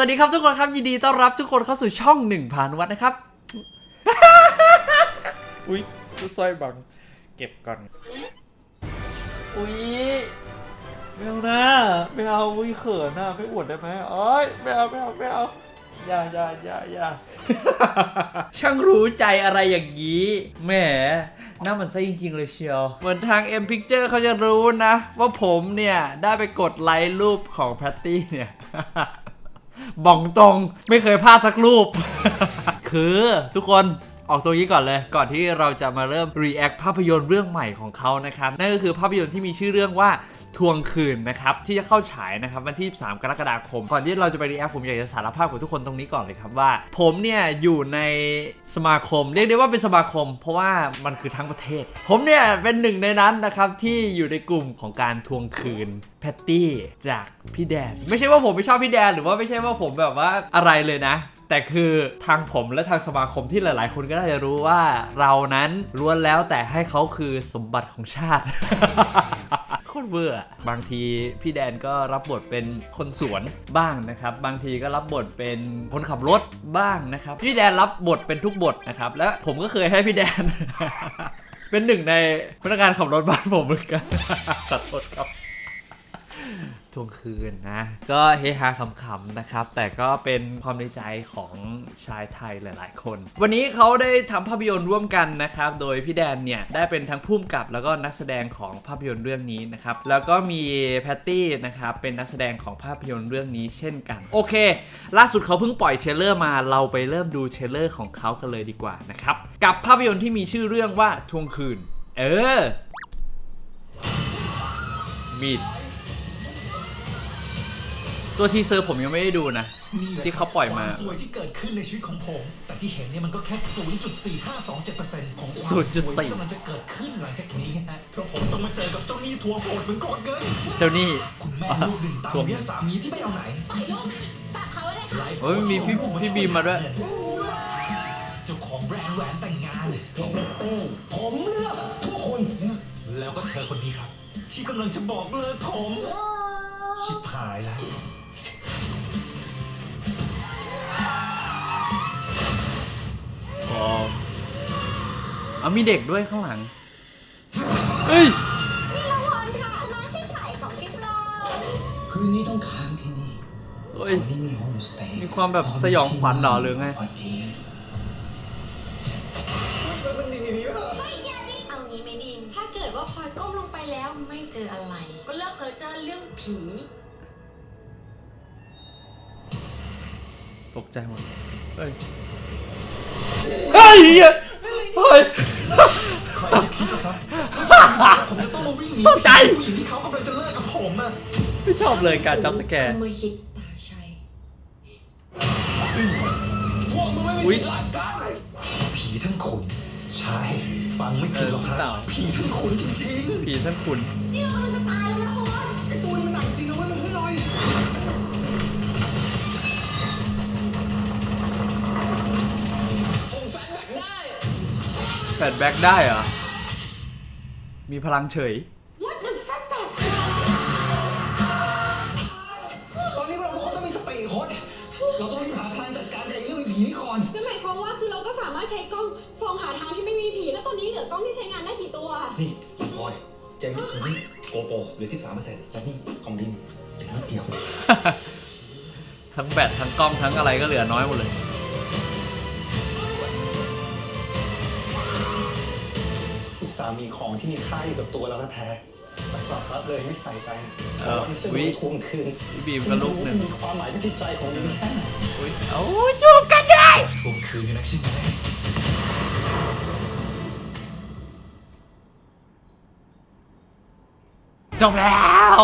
สวัสดีครับทุกคนครับยินดีต้อนรับทุกคนเข้าสู่ช่องหนึ่งพานุวัฒน์นะครับ อุ้ยลูกสร้อยบัง เก็บก่อน อุ้ยไม่เอานะไม่เอาอุ้ยเขินนะไม่อวดได้ไหมเอ้ยไม่เอาไม่เอาไม่เอาอย่าอย่าอย่าอย่าช่างรู้ใจอะไรอย่างนี้แหมหน้ามันซะจริง ๆ เลยเชียว เหมือนทาง M Picture เขาจะรู้นะ ว่าผมเนี่ย ได้ไปกดไลค์รูปของแพตตี้เนี่ย บอกตรงไม่เคยพลาดสักรูป คือทุกคนออกตัวนี้ก่อนเลย ก่อนที่เราจะมาเริ่ม react ภาพยนตร์เรื่องใหม่ของเขานะครับ นั่นก็คือภาพยนตร์ที่มีชื่อเรื่องว่า ทวงคืนนะครับที่จะเข้าฉายนะครับวันที่ 3 กรกฎาคม ก่อนที่เราจะไป react ผมอยากจะสารภาพกับทุกคนตรงนี้ก่อนเลยครับว่า ผมเนี่ยอยู่ในสมาคม เรียกได้ว่าเป็นสมาคม เพราะว่ามันคือทั้งประเทศ ผมเนี่ยเป็นหนึ่งในนั้นนะครับที่อยู่ในกลุ่มของการทวงคืนแพตตี้จากพี่แดน ไม่ใช่ว่าผมไม่ชอบพี่แดนหรือว่าไม่ใช่ว่าผมแบบว่าอะไรเลยนะแต่คือทางผมและทางสมาคมที่หลาย ๆ คนก็น่าจะรู้ว่าเรานั้นล้วนแล้วแต่ให้เขาคือสมบัติของชาติโคตรเบื่อบางทีพี่แดนก็รับบทเป็นคนสวนบ้างนะครับ บางทีก็รับบทเป็นคนขับรถบ้างนะครับ พี่แดนรับบทเป็นทุกบทนะครับ และผมก็เคยให้พี่แดน เป็นหนึ่งในพนักงานขับรถบ้านผมเหมือนกันขอโทษครับ ทวงคืนนะ ก็เฮฮาขำๆนะครับ แต่ก็เป็นความในใจของชายไทยหลายๆ คน วันนี้เขาได้ทำภาพยนตร์ร่วมกันนะครับ โดยพี่แดนเนี่ย ได้เป็นทั้งผู้กำกับแล้วก็นักแสดงของภาพยนตร์เรื่องนี้นะครับ แล้วก็มีแพตตี้นะครับ เป็นนักแสดงของภาพยนตร์เรื่องนี้เช่นกัน โอเค ล่าสุดเขาเพิ่งปล่อยเทรลเลอร์มาเราไปเริ่มดูเทรลเลอร์ของเขากันเลยดีกว่านะครับกับภาพยนตร์ที่มีชื่อเรื่องว่าทวงคืน เออมีด ตัวทีเซอร์ผมยังไม่ได้ดูนะ นี่แหละที่เขาปล่อยมา ควสวยที่เกิดขึ้นในชีวิตของผม แต่ที่เห็นเนี่ยมันก็แค่ 0.4527%ของความ0.4สวยที่กำลังจะเกิดขึ้นหลังจากนี้ฮะเพราะผมต้องมาเจอกับเจ้าหนี้ทวงโหดเหมือนโกดเงินเจ้านี่ คุณแม่ลูกหนึ่งตามทวงเลี้ยงสามีที่ไม่เอาไหนปล่อยลูกนะจับเขาไว้เลยค่ะไลฟ์โอ้ยมีพี่พี่บีมมาด้วย เจ้าของแบรนด์แหวนแต่งงาน ผมเลือกทุกคนแล้วก็เธอคนนี้ครับ ที่กำลังจะบอกเลิกผม ชิบหายแล้ว เอามีเด็กด้วยข้างหลัง เฮ้ยนี่ละครค่ะมาใช่ไข่ของกิ๊บโลคืนนี้ต้องค้างที่นี่เฮ้ยวันนี้มีโฮมสเตย์มีความแบบสยองขวัญเหรอหรือไงพอดีไม่อย่าดิเอางี้ไม่ดิน ถ้าเกิดว่าพลอยก้มลงไปแล้วไม่เจออะไร ก็เลิกเพ้อเจ้อเรื่องผี ตกใจหมดเฮ้ย เฮ้ยเหี้ยเฮ้ย ใครจะคิดนะครับผมจะต้องมาวิ่งหนีตกใจ ผู้หญิงที่เขากำลังจะเลิกกับผมอะไม่ชอบเลยการจับสแกร์มือคิดตาชัยอุ้ยผีทั้งขุนใช่ ฟังไม่ผิดหรอกคเออเปรัล่า บผีทั้งขุนจริงผีท่านคุณ นี่เรากำลังจะตายแล้วนะ แฟดแบ็กได้เหรอ มีพลังเฉย What the fuck แบบตอนนี้เราทุกคนต้องมีสติโค้ดเราต้องรีบหาทางจัดการกับไอ้เรื่องผีนี้ก่อน นั่นหมายความว่าคือเราก็สามารถใช้กล้องส่องหาทางที่ไม่มีผี แล้วตอนนี้เหลือกล้องที่ใช้งานได้กี่ตัว นี่พลอยเจมส์ส่วนนี้โกโปรเหลือที่สามเปอร์เซ็นต์และนี่ของดิมเหลือนิดเดียว ทั้งแบตทั้งกล้องทั้งอะไรก็เหลือน้อยหมดเลย มีของที่มีค่าอยู่กับตัวแล้วแท้ๆแต่กลับละเลยไม่ใส่ใจเออที่จะอุ๊โดยนทวงคืนพี่บีมก็ลูกหนึ่งมีความหมายเป็นจิตใจของดิมแค่ไหนอุ้ยเอาจูบกันด้วยๆทวงคืนอยู่นะใช่ไหมจบแล้ว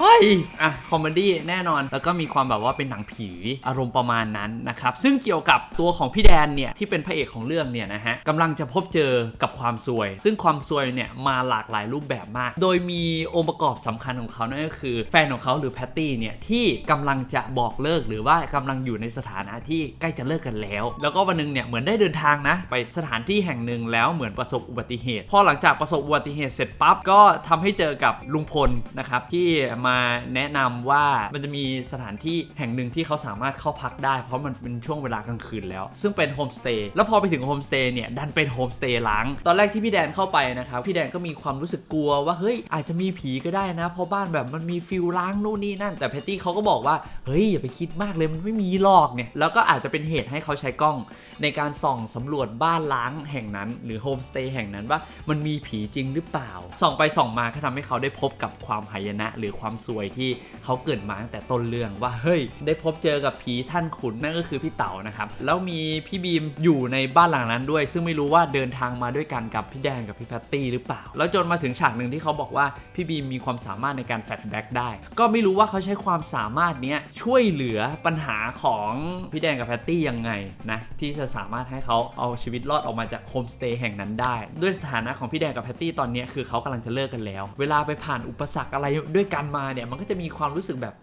เฮ้ยอะคอมเมดี้แน่นอน แล้วก็มีความแบบว่าเป็นหนังผีอารมณ์ประมาณนั้นนะครับ ซึ่งเกี่ยวกับตัวของพี่แดนเนี่ย ที่เป็นพระเอกของเรื่องเนี่ยนะฮะกำลังจะพบเจอกับความซวย ซึ่งความซวยเนี่ย มาหลากหลายรูปแบบมาก โดยมีองค์ประกอบสำคัญของเขานั่นก็คือ แฟนของเขาหรือแพตตี้เนี่ย ที่กำลังจะบอกเลิกหรือว่ากำลังอยู่ในสถานะที่ใกล้จะเลิกกันแล้ว แล้วก็วันนึงเนี่ยเหมือนได้เดินทางนะ ไปสถานที่แห่งหนึ่งแล้วเหมือนประสบอุบัติเหตุ พอหลังจากประสบอุบัติเหตุเสร็จปั๊บก็ทำให้เจอกับลุงพลนะครับที่มามาแนะนำว่ามันจะมีสถานที่แห่งหนึ่งที่เขาสามารถเข้าพักได้ เพราะมันเป็นช่วงเวลากลางคืนแล้ว ซึ่งเป็นโฮมสเตย์แล้วพอไปถึงโฮมสเตย์เนี่ยดันเป็นโฮมสเตย์ล้าง ตอนแรกที่พี่แดนเข้าไปนะครับพี่แดนก็มีความรู้สึกกลัวว่าเฮ้ยอาจจะมีผีก็ได้นะ เพราะบ้านแบบมันมีฟิลล้างนู่นนี่นั่น แต่แพตตี้เขาก็บอกว่าเฮ้ยอย่าไปคิดมากเลยมันไม่มีหรอกเนี่ยแล้วก็อาจจะเป็นเหตุให้เขาใช้กล้อง ในการส่องสำรวจบ้านล้างแห่งนั้น หรือโฮมสเตย์แห่งนั้นว่ามันมีผีจริงหรือเปล่าส่องไปส่องมาก็ทำให้เขาได้พบกับความหายนะ หรือความซวยที่เขาเกิดมาตั้งแต่ต้นเรื่องว่าเฮ้ย ได้พบเจอกับผีท่านขุนนั่นก็คือพี่เต๋านะครับแล้วมีพี่บีมอยู่ในบ้านหลังนั้นด้วย ซึ่งไม่รู้ว่าเดินทางมาด้วยกันกับพี่แดงกับพี่แพตตี้หรือเปล่า แล้วจนมาถึงฉากหนึ่งที่เขาบอกว่าพี่บีมมีความสามารถในการแฟลชแบ็กได้ ก็ไม่รู้ว่าเขาใช้ความสามารถนี้ช่วยเหลือปัญหาของพี่แดงกับแพตตี้ยังไงนะที่จะสามารถให้เขาเอาชีวิตรอดออกมาจากโฮมสเตย์แห่งนั้นได้ ด้วยสถานะของพี่แดงกับแพตตี้ตอนนี้คือเขากำลังจะเลิกกันแล้ว เวลาไปผ่านอุปสรรคอะไรด้วยกันมาเนี่ยมันก็จะมีความรู้สึกแบบ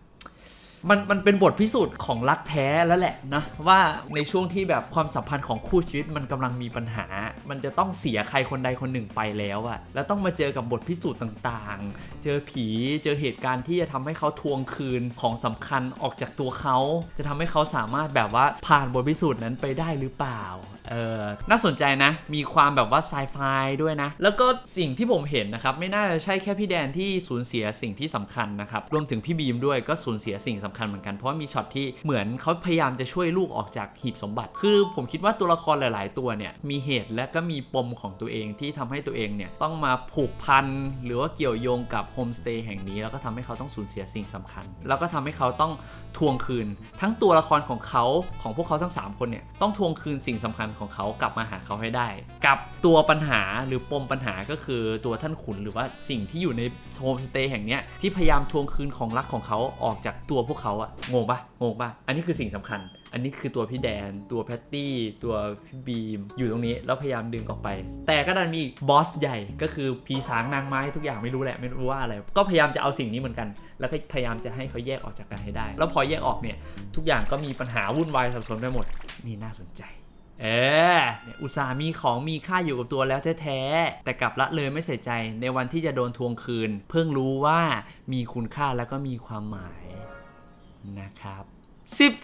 มันมันเป็นบทพิสูจน์ของรักแท้แล้วแหละนะว่าในช่วงที่แบบความสัมพันธ์ของคู่ชีวิตมันกำลังมีปัญหา มันจะต้องเสียใครคนใดคนหนึ่งไปแล้วอะแล้วต้องมาเจอกับบทพิสูจน์ต่างๆ เจอผีเจอเหตุการณ์ที่จะทำให้เขาทวงคืนของสำคัญออกจากตัวเขา จะทำให้เขาสามารถแบบว่าผ่านบทพิสูจน์นั้นไปได้หรือเปล่า เออน่าสนใจนะ มีความแบบว่าไซไฟด้วยนะ แล้วก็สิ่งที่ผมเห็นนะครับ ไม่น่าจะใช่แค่พี่แดนที่สูญเสียสิ่งที่สำคัญนะครับ รวมถึงพี่บีมด้วยก็สูญเสียสิ่งสำคัญเหมือนกัน เพราะมีช็อตที่เหมือนเขาพยายามจะช่วยลูกออกจากหีบสมบัติ คือผมคิดว่าตัวละครหลาย ๆ ตัวเนี่ยมีเหตุและก็มีปมของตัวเองที่ทำให้ตัวเองเนี่ยต้องมาผูกพันหรือว่าเกี่ยวโยงกับโฮมสเตย์แห่งนี้แล้วก็ทำให้เขาต้องสูญเสียสิ่งสำคัญ แล้วก็ทำให้เขาต้องทวงคืน ทั้งตัวละครของเขาของพวกเขาทั้งสามคนเนี่ยต้องทวงคืนสิ่งสำคัญของเขากลับมาหาเขาให้ได้ กับตัวปัญหาหรือปมปัญหาก็คือตัวท่านขุนหรือว่าสิ่งที่อยู่ในโฮมสเตย์แห่งเนี้ยที่พยายามทวงคืนของรักของเขาออกจากตัวพวกเขาอะงงปะงงปะอันนี้คือสิ่งสำคัญ อันนี้คือตัวพี่แดน ตัวแพตตี้ ตัวพี่บีม อยู่ตรงนี้แล้วพยายามดึงออกไป แต่ก็ดันมีบอสใหญ่ก็คือผีสางนางไม้ทุกอย่างไม่รู้แหละไม่รู้ว่าอะไร ก็พยายามจะเอาสิ่งนี้เหมือนกัน แล้วก็พยายามจะให้เขาแยกออกจากกันให้ได้ แล้วพอแยกออกเนี่ยทุกอย่างก็มีปัญหาวุ่นวายสับสนไปหมด นี่น่าสนใจ เอออุตส่าห์มีของมีค่าอยู่กับตัวแล้วแท้ๆ แต่กลับละเลยไม่ใส่ใจในวันที่จะโดนทวงคืน เพิ่งรู้ว่ามีคุณค่าแล้วก็มีความหมายนะครับ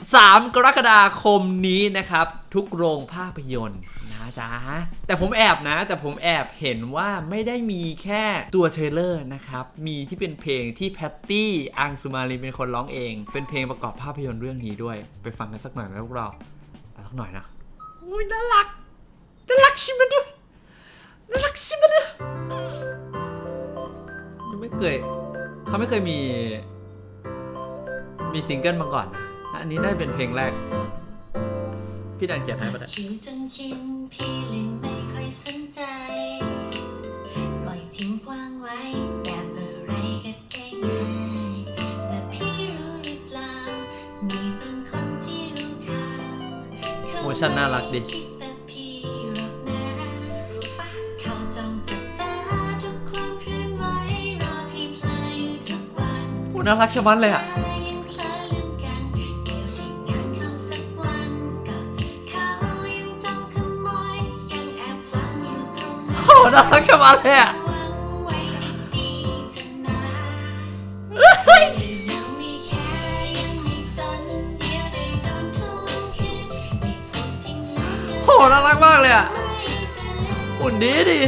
13 กรกฎาคมนี้นะครับ ทุกโรงภาพยนตร์นะจ๊ะ แต่ผมแอบนะ แต่ผมแอบเห็นว่าไม่ได้มีแค่ตัวเทรลเลอร์นะครับ มีที่เป็นเพลงที่แพตตี้อังสุมาลีเป็นคนร้องเอง เป็นเพลงประกอบภาพยนตร์เรื่องนี้ด้วย ไปฟังกันสักหน่อยไหมพวกเราเอาสักหน่อยนะ อุ้ยน่ารัก น่ารักชิมันดูน่ารักชิมันดูยังไม่เคยเขาไม่เคยมี มีซิงเกิลมาก่อนนะอันนี้น่าจะเป็นเพลงแรก พี่ดันเขียนให้ปะเนี่ยชิวจนชิ ยอยู่ทุกวันโอ้น่ารักชะมัดเลยอะยังคลาลืมกันเดี๋ยวให้งานเข้าสักวันกับเขายังจ้องขโมยยังแอบฟังอยู่ตรงนั้นโอ้น่ารักชะมัดเลยอะ น่ารักมากเลยอะไม่ตื่นหุ่นดีดิ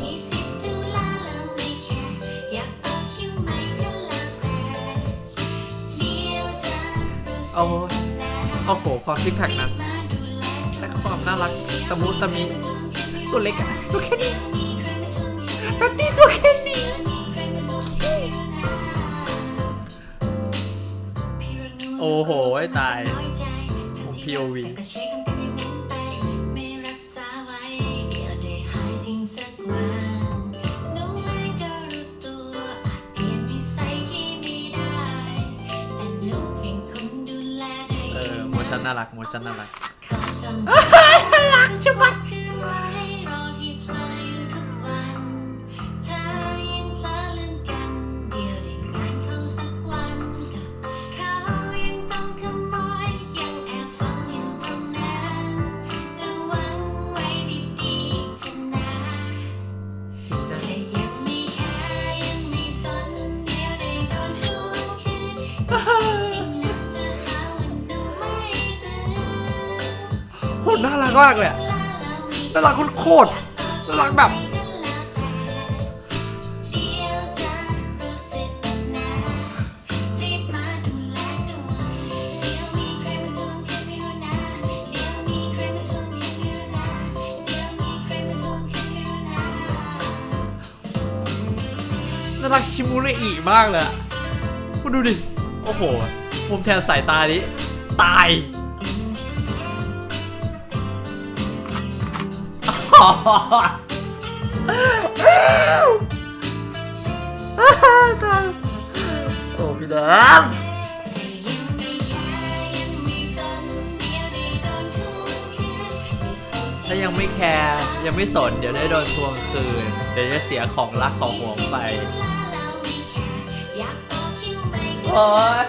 มีสิทธิ์ดูแลแล้วไม่แคร์อยากต่อคิวไหมก็แล้วแต่เดี๋ยวจะรู้สึกโอ้โหแล้วโอ้โหความซิกแพคนั้นมาดูแลและความน่ารักตะมุตะมิตัวเล็กอะตัวแค่นี้แพตตี้ตัวแค่นี้โอ้โหไอ้ตาย POV ชั่นน่ารักโมชั่นน่ารักเขาจำน่ารักจังวะเค น่ารักมากเลยน่ารักโคตรน่ารักแบบน่ารักชิมูเรอิมากเลยคุณดูดิ โอ้โหมุมแทนสายตานี้ ตาย ตายโอ้พี่แดมถ้ายังไม่แคร์ยังไม่สน เดี๋ยวได้โดนทวงคืน เดี๋ยวจะเสียของรักของหวงไป โอ๊ย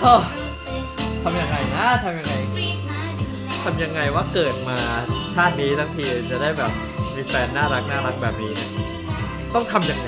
เฮ้อรู้สึกทำยังไงนะทำยังไง ทำยังไงว่าเกิดมาชาตินี้ทั้งทีจะได้แบบมีแฟนน่ารักน่ารักแบบนี้เนี่ยต้องทำยังไง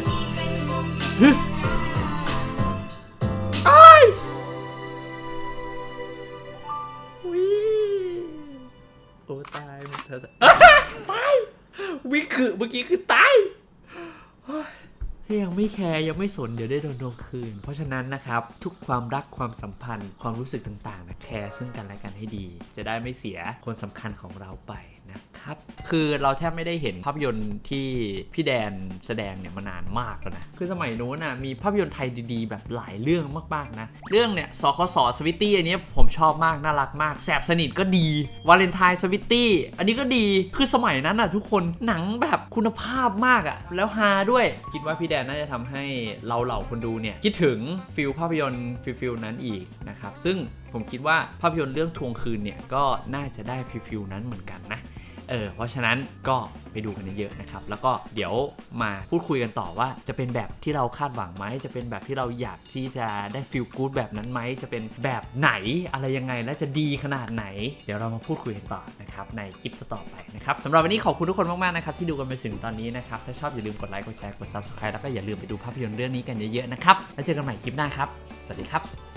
ไม่แคร์ยังไม่สนเดี๋ยวได้โดนโดนคืน เพราะฉะนั้นนะครับทุกความรักความสัมพันธ์ ความรู้สึกต่างๆนะแคร์ซึ่งกันและกันให้ดี จะได้ไม่เสียคนสำคัญของเราไปนะ ครับ คือเราแทบไม่ได้เห็นภาพยนตร์ที่พี่แดนแสดงเนี่ยมานานมากแล้วนะ คือสมัยนู้นน่ะมีภาพยนตร์ไทยดีๆ แบบหลายเรื่องมากๆนะ เรื่องเนี่ยสคสสวิตตี้อันนี้ผมชอบมากน่ารักมาก แสบสนิทก็ดี วาเลนไทน์สวิตตี้อันนี้ก็ดี คือสมัยนั้นน่ะทุกคนหนังแบบคุณภาพมากอะ่ะ แล้วฮาด้วย คิดว่าพี่แดนน่าจะทำให้เราเหล่าคนดูเนี่ยคิดถึงฟิลภาพยนตร์ฟิลฟิลนั้นอีกนะครับ ซึ่งผมคิดว่าภาพยนตร์เรื่องทวงคืนเนี่ยก็น่าจะได้ฟิลฟิลนั้นเหมือนกันนะ เออเพราะฉะนั้นก็ไปดูกันเยอะๆนะครับ แล้วก็เดี๋ยวมาพูดคุยกันต่อว่าจะเป็นแบบที่เราคาดหวังไหม จะเป็นแบบที่เราอยากที่จะได้ฟีลกู๊ดแบบนั้นไหม จะเป็นแบบไหนอะไรยังไงและจะดีขนาดไหน เดี๋ยวเรามาพูดคุยกันต่อนะครับในคลิปต่อไปนะครับสำหรับวันนี้ขอบคุณทุกคนมากๆนะครับที่ดูกันไปถึงตอนนี้นะครับถ้าชอบอย่าลืมกดไลค์กดแชร์กด subscribe แล้วก็อย่าลืมไปดูภาพยนตร์เรื่องนี้กันเยอะๆนะครับแล้วเจอกันใหม่คลิปหน้าครับ สวัสดีครับ